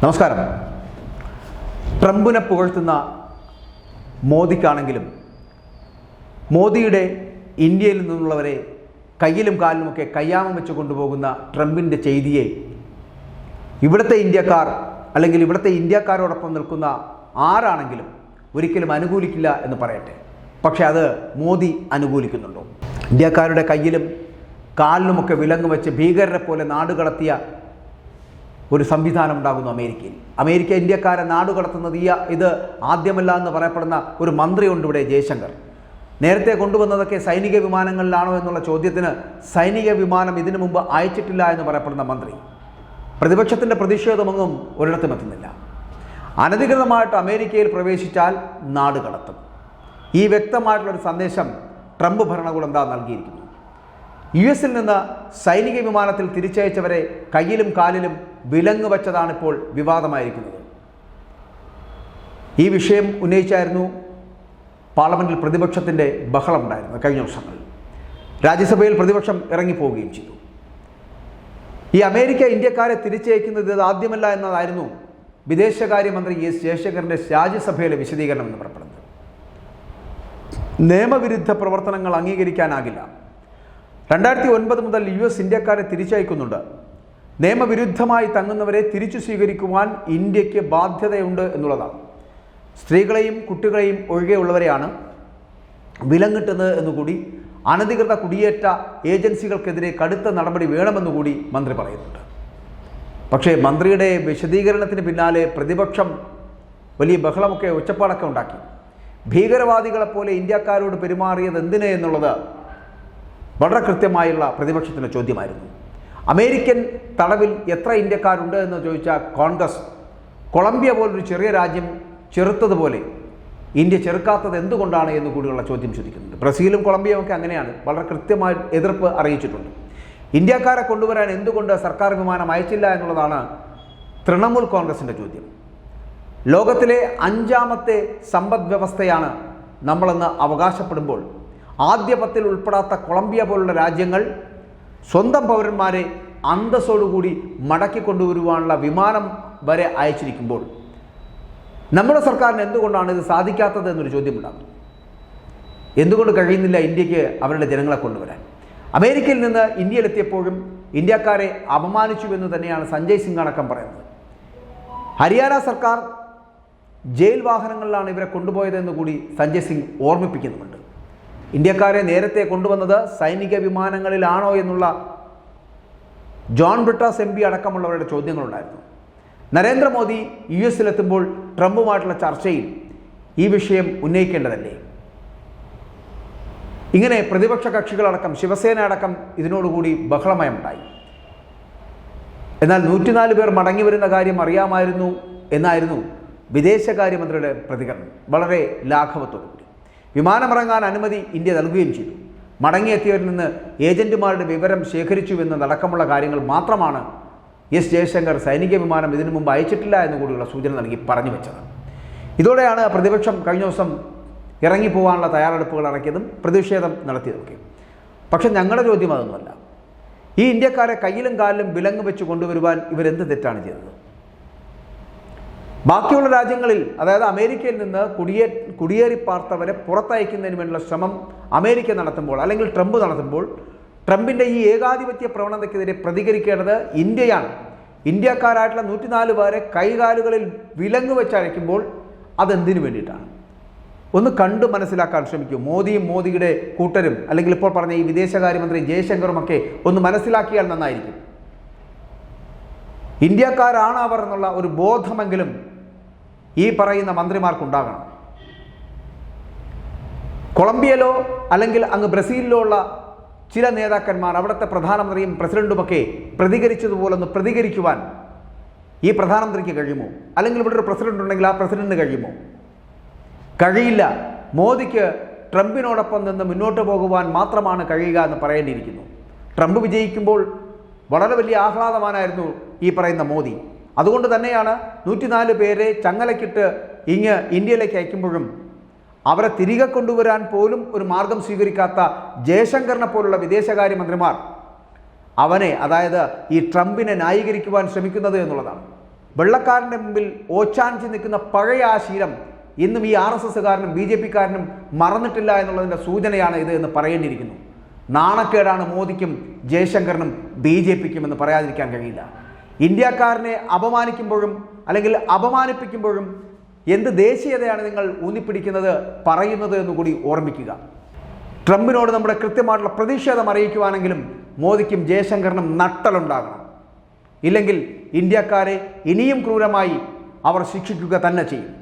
നമസ്കാരം. ട്രംപിനെ പുകഴ്ത്തുന്ന മോദിക്കാണെങ്കിലും മോദിയുടെ ഇന്ത്യയിൽ നിന്നുള്ളവരെ കയ്യിലും കാലിലുമൊക്കെ കയ്യാമം വെച്ച് കൊണ്ടുപോകുന്ന ട്രംപിന്റെ ചെയ്തിയെ ഇവിടുത്തെ ഇന്ത്യക്കാർ അല്ലെങ്കിൽ ഇവിടുത്തെ ഇന്ത്യക്കാരോടൊപ്പം നിൽക്കുന്ന ആരാണെങ്കിലും ഒരിക്കലും അനുകൂലിക്കില്ല എന്ന് പറയട്ടെ. പക്ഷേ അത് മോദി അനുകൂലിക്കുന്നുണ്ടോ? ഇന്ത്യക്കാരുടെ കയ്യിലും കാലിലുമൊക്കെ വിലങ്ങ് വെച്ച് ഭീകരരെ പോലെ നാടുകടത്തിയ ഒരു സംവിധാനം ഉണ്ടാകുന്നു അമേരിക്കയിൽ. അമേരിക്ക ഇന്ത്യക്കാരെ നാടുകടത്തുന്നത് ഈ ഇത് ആദ്യമല്ല എന്ന് പറയപ്പെടുന്ന ഒരു മന്ത്രിയുണ്ട് ഇവിടെ ജയശങ്കർ. നേരത്തെ കൊണ്ടുവന്നതൊക്കെ സൈനിക വിമാനങ്ങളിലാണോ എന്നുള്ള ചോദ്യത്തിന് സൈനിക വിമാനം ഇതിനു മുമ്പ് അയച്ചിട്ടില്ല എന്ന് പറയപ്പെടുന്ന മന്ത്രി. പ്രതിപക്ഷത്തിന്റെ പ്രതിഷേധമൊന്നും ഒരിടത്തും എത്തുന്നില്ല. അനധികൃതമായിട്ട് അമേരിക്കയിൽ പ്രവേശിച്ചാൽ നാട് കടത്തും. ഈ വ്യക്തമായിട്ടുള്ളൊരു സന്ദേശം ട്രംപ് ഭരണകൂടം എന്താ നൽകിയിരിക്കുന്നു. യു എസിൽ നിന്ന് സൈനിക വിമാനത്തിൽ തിരിച്ചയച്ചവരെ കയ്യിലും കാലിലും വിലങ്ങ് വച്ചതാണിപ്പോൾ വിവാദമായിരിക്കുന്നത്. ഈ വിഷയം ഉന്നയിച്ചായിരുന്നു പാർലമെന്റിൽ പ്രതിപക്ഷത്തിന്റെ ബഹളം ഉണ്ടായിരുന്നത് കഴിഞ്ഞ വർഷങ്ങളിൽ. രാജ്യസഭയിൽ പ്രതിപക്ഷം ഇറങ്ങിപ്പോവുകയും ചെയ്തു. ഈ അമേരിക്ക ഇന്ത്യക്കാരെ തിരിച്ചയക്കുന്നത് ഇത് ആദ്യമല്ല എന്നതായിരുന്നു വിദേശകാര്യമന്ത്രി എസ് ജയശങ്കറിന്റെ രാജ്യസഭയിലെ വിശദീകരണം എന്ന് പറയപ്പെടുന്നത് നിയമവിരുദ്ധ പ്രവർത്തനങ്ങൾ അംഗീകരിക്കാനാകില്ല. രണ്ടായിരത്തി ഒൻപത് മുതൽ യു എസ് ഇന്ത്യക്കാരെ തിരിച്ചയക്കുന്നുണ്ട്. നിയമവിരുദ്ധമായി തങ്ങുന്നവരെ തിരിച്ചു സ്വീകരിക്കുവാൻ ഇന്ത്യയ്ക്ക് ബാധ്യതയുണ്ട് എന്നുള്ളതാണ്. സ്ത്രീകളെയും കുട്ടികളെയും ഒഴികെയുള്ളവരെയാണ് വിലങ്ങിട്ടുന്നത് എന്നുകൂടി അനധികൃത കുടിയേറ്റ ഏജൻസികൾക്കെതിരെ കടുത്ത നടപടി വേണമെന്നുകൂടി മന്ത്രി പറയുന്നുണ്ട്. പക്ഷേ മന്ത്രിയുടെ വിശദീകരണത്തിന് പിന്നാലെ പ്രതിപക്ഷം വലിയ ബഹളമൊക്കെ ഒച്ചപ്പാടൊക്കെ ഉണ്ടാക്കി. ഭീകരവാദികളെപ്പോലെ ഇന്ത്യക്കാരോട് പെരുമാറിയത് എന്തിന് എന്നുള്ളത് വളരെ കൃത്യമായുള്ള പ്രതിപക്ഷത്തിന്റെ ചോദ്യമായിരുന്നു. അമേരിക്കൻ തടവിൽ എത്ര ഇന്ത്യക്കാരുണ്ട് എന്ന് ചോദിച്ച കോൺഗ്രസ് കൊളംബിയ പോലൊരു ചെറിയ രാജ്യം ചെറുത്തതുപോലെ ഇന്ത്യ ചെറുക്കാത്തത് എന്തുകൊണ്ടാണ് എന്ന് കൂടിയുള്ള ചോദ്യം ചോദിക്കുന്നുണ്ട്. ബ്രസീലും കൊളംബിയയും ഒക്കെ അങ്ങനെയാണ്. വളരെ കൃത്യമായി എതിർപ്പ് അറിയിച്ചിട്ടുണ്ട്. ഇന്ത്യക്കാരെ കൊണ്ടുവരാൻ എന്തുകൊണ്ട് സർക്കാർ വിമാനം അയച്ചില്ല എന്നുള്ളതാണ് തൃണമൂൽ കോൺഗ്രസിന്റെ ചോദ്യം. ലോകത്തിലെ അഞ്ചാമത്തെ സമ്പദ് വ്യവസ്ഥയാണ് നമ്മളെന്ന് അവകാശപ്പെടുമ്പോൾ ആദ്യ പത്തിൽ ഉൾപ്പെടാത്ത കൊളംബിയ പോലുള്ള രാജ്യങ്ങൾ സ്വന്തം പൗരന്മാരെ അന്തസ്സോടുകൂടി മടക്കി കൊണ്ടുവരുവാനുള്ള വിമാനം വരെ അയച്ചിരിക്കുമ്പോൾ നമ്മുടെ സർക്കാരിന് എന്തുകൊണ്ടാണ് ഇത് സാധിക്കാത്തത് എന്നൊരു ചോദ്യമുണ്ടാകും. എന്തുകൊണ്ട് കഴിയുന്നില്ല ഇന്ത്യയ്ക്ക് അവരുടെ ജനങ്ങളെ കൊണ്ടുവരാൻ? അമേരിക്കയിൽ നിന്ന് ഇന്ത്യയിലെത്തിയപ്പോഴും ഇന്ത്യക്കാരെ അപമാനിച്ചു എന്ന് തന്നെയാണ് സഞ്ജയ് സിംഗ് അടക്കം പറയുന്നത്. ഹരിയാന സർക്കാർ ജയിൽ വാഹനങ്ങളിലാണ് ഇവരെ കൊണ്ടുപോയതെന്ന് കൂടി സഞ്ജയ് സിംഗ് ഓർമ്മിപ്പിക്കുന്നുമുണ്ട്. ഇന്ത്യക്കാരെ നേരത്തെ കൊണ്ടുവന്നത് സൈനിക വിമാനങ്ങളിലാണോ എന്നുള്ള ജോൺ ബ്രിട്ടാസ് എം പി അടക്കമുള്ളവരുടെ ചോദ്യങ്ങളുണ്ടായിരുന്നു. നരേന്ദ്രമോദി യു എസിലെത്തുമ്പോൾ ട്രംപുമായിട്ടുള്ള ചർച്ചയിൽ ഈ വിഷയം ഉന്നയിക്കേണ്ടതല്ലേ? ഇങ്ങനെ പ്രതിപക്ഷ കക്ഷികളടക്കം ശിവസേന അടക്കം ഇതിനോടുകൂടി ബഹളമയമുണ്ടായി. എന്നാൽ നൂറ്റിനാല് പേർ മടങ്ങി വരുന്ന കാര്യം അറിയാമായിരുന്നു എന്നായിരുന്നു വിദേശകാര്യമന്ത്രിയുടെ പ്രതികരണം. വളരെ ലാഘവത്തോടുകൂടി വിമാനമിറങ്ങാൻ അനുമതി ഇന്ത്യ നൽകുകയും ചെയ്തു. മടങ്ങിയെത്തിയവരിൽ നിന്ന് ഏജന്റുമാരുടെ വിവരം ശേഖരിച്ചുവെന്ന് നടക്കമുള്ള കാര്യങ്ങൾ മാത്രമാണ് എസ് ജയശങ്കർ സൈനിക വിമാനം ഇതിനു മുമ്പ് അയച്ചിട്ടില്ല എന്ന് കൂടിയുള്ള സൂചന നൽകി പറഞ്ഞു വെച്ചത്. ഇതോടെയാണ് പ്രതിപക്ഷം കഴിഞ്ഞ ദിവസം ഇറങ്ങിപ്പോകാനുള്ള തയ്യാറെടുപ്പുകൾ ഇറക്കിയതും പ്രതിഷേധം നടത്തിയതൊക്കെ. പക്ഷെ ഞങ്ങളുടെ ചോദ്യം അതൊന്നുമല്ല. ഈ ഇന്ത്യക്കാരെ കയ്യിലും കാലിലും വിലങ്ങ് വെച്ച് കൊണ്ടുവരുവാൻ ഇവരെന്ത് തെറ്റാണ് ചെയ്തത്? ബാക്കിയുള്ള രാജ്യങ്ങളിൽ അതായത് അമേരിക്കയിൽ നിന്ന് കുടിയേ കുടിയേറി പാർത്തവരെ പുറത്തയക്കുന്നതിന് വേണ്ടിയുള്ള ശ്രമം അമേരിക്ക നടത്തുമ്പോൾ അല്ലെങ്കിൽ ട്രംപ് നടത്തുമ്പോൾ ട്രംപിന്റെ ഈ ഏകാധിപത്യ പ്രവണതയ്ക്കെതിരെ പ്രതികരിക്കേണ്ടത് ഇന്ത്യയാണ്. ഇന്ത്യക്കാരായിട്ടുള്ള നൂറ്റിനാല് പേരെ കൈകാലുകളിൽ വിലങ്ങ് വെച്ച് അയക്കുമ്പോൾ അതെന്തിനു വേണ്ടിയിട്ടാണ്? ഒന്ന് കണ്ട് മനസ്സിലാക്കാൻ ശ്രമിക്കൂ. മോദിയും മോദിയുടെ കൂട്ടരും അല്ലെങ്കിൽ ഇപ്പോൾ പറഞ്ഞ ഈ വിദേശകാര്യമന്ത്രി ജയശങ്കറും ഒക്കെ ഒന്ന് മനസ്സിലാക്കിയാൽ നന്നായിരിക്കും. ഇന്ത്യക്കാരാണ് അവർ എന്നുള്ള ഒരു ബോധമെങ്കിലും ഈ പറയുന്ന മന്ത്രിമാർക്കുണ്ടാകണം. കൊളംബിയയിലോ അല്ലെങ്കിൽ അങ്ങ് ബ്രസീലിലോ ഉള്ള ചില നേതാക്കന്മാർ അവിടുത്തെ പ്രധാനമന്ത്രിയും പ്രസിഡന്റുമൊക്കെ പ്രതികരിച്ചതുപോലൊന്ന് പ്രതികരിക്കുവാൻ ഈ പ്രധാനമന്ത്രിക്ക് കഴിയുമോ? അല്ലെങ്കിൽ ഇവിടെ ഒരു പ്രസിഡന്റ് ഉണ്ടെങ്കിൽ ആ പ്രസിഡന്റിന് കഴിയുമോ? കഴിയില്ല. മോദിക്ക് ട്രംപിനോടൊപ്പം നിന്ന് മുന്നോട്ട് പോകുവാൻ മാത്രമാണ് കഴിയുക എന്ന് പറയേണ്ടിയിരിക്കുന്നു. ട്രംപ് വിജയിക്കുമ്പോൾ വളരെ വലിയ ആഹ്ലാദമാനായിരുന്നു ഈ പറയുന്ന മോദി. അതുകൊണ്ട് തന്നെയാണ് നൂറ്റിനാല് പേരെ ചങ്ങലക്കിട്ട് ഇങ്ങ് ഇന്ത്യയിലേക്ക് അയക്കുമ്പോഴും അവരെ തിരികെ കൊണ്ടുവരാൻ പോലും ഒരു മാർഗം സ്വീകരിക്കാത്ത ജയശങ്കറിനെ പോലുള്ള വിദേശകാര്യമന്ത്രിമാർ അവനെ അതായത് ഈ ട്രംപിനെ ന്യായീകരിക്കുവാൻ ശ്രമിക്കുന്നത് എന്നുള്ളതാണ്. വെള്ളക്കാരന്റെ മുമ്പിൽ ഓച്ചാനിച്ച് നിൽക്കുന്ന പഴയ ആ ശീലം ഇന്നും ഈ ആർ എസ് എസ്സുകാരനും ബി ജെ പിക്കാരനും മറന്നിട്ടില്ല എന്നുള്ളതിന്റെ സൂചനയാണ് ഇത് എന്ന് പറയേണ്ടിയിരിക്കുന്നു. നാണക്കേടാണ് മോദിക്കും ജയശങ്കറിനും ബി ജെ പിക്കും എന്ന് പറയാതിരിക്കാൻ കഴിയില്ല. ഇന്ത്യക്കാരനെ അപമാനിക്കുമ്പോഴും അല്ലെങ്കിൽ അപമാനിപ്പിക്കുമ്പോഴും എന്ത് ദേശീയതയാണ് നിങ്ങൾ ഊന്നിപ്പിടിക്കുന്നത് പറയുന്നത് എന്നുകൂടി ഓർമ്മിക്കുക. ട്രംപിനോട് നമ്മുടെ കൃത്യമായിട്ടുള്ള പ്രതിഷേധം അറിയിക്കുവാനെങ്കിലും മോദിക്കും ജയശങ്കറിനും നട്ടലുണ്ടാകണം. ഇല്ലെങ്കിൽ ഇന്ത്യക്കാരെ ഇനിയും ക്രൂരമായി അവർ ശിക്ഷിക്കുക തന്നെ ചെയ്യും.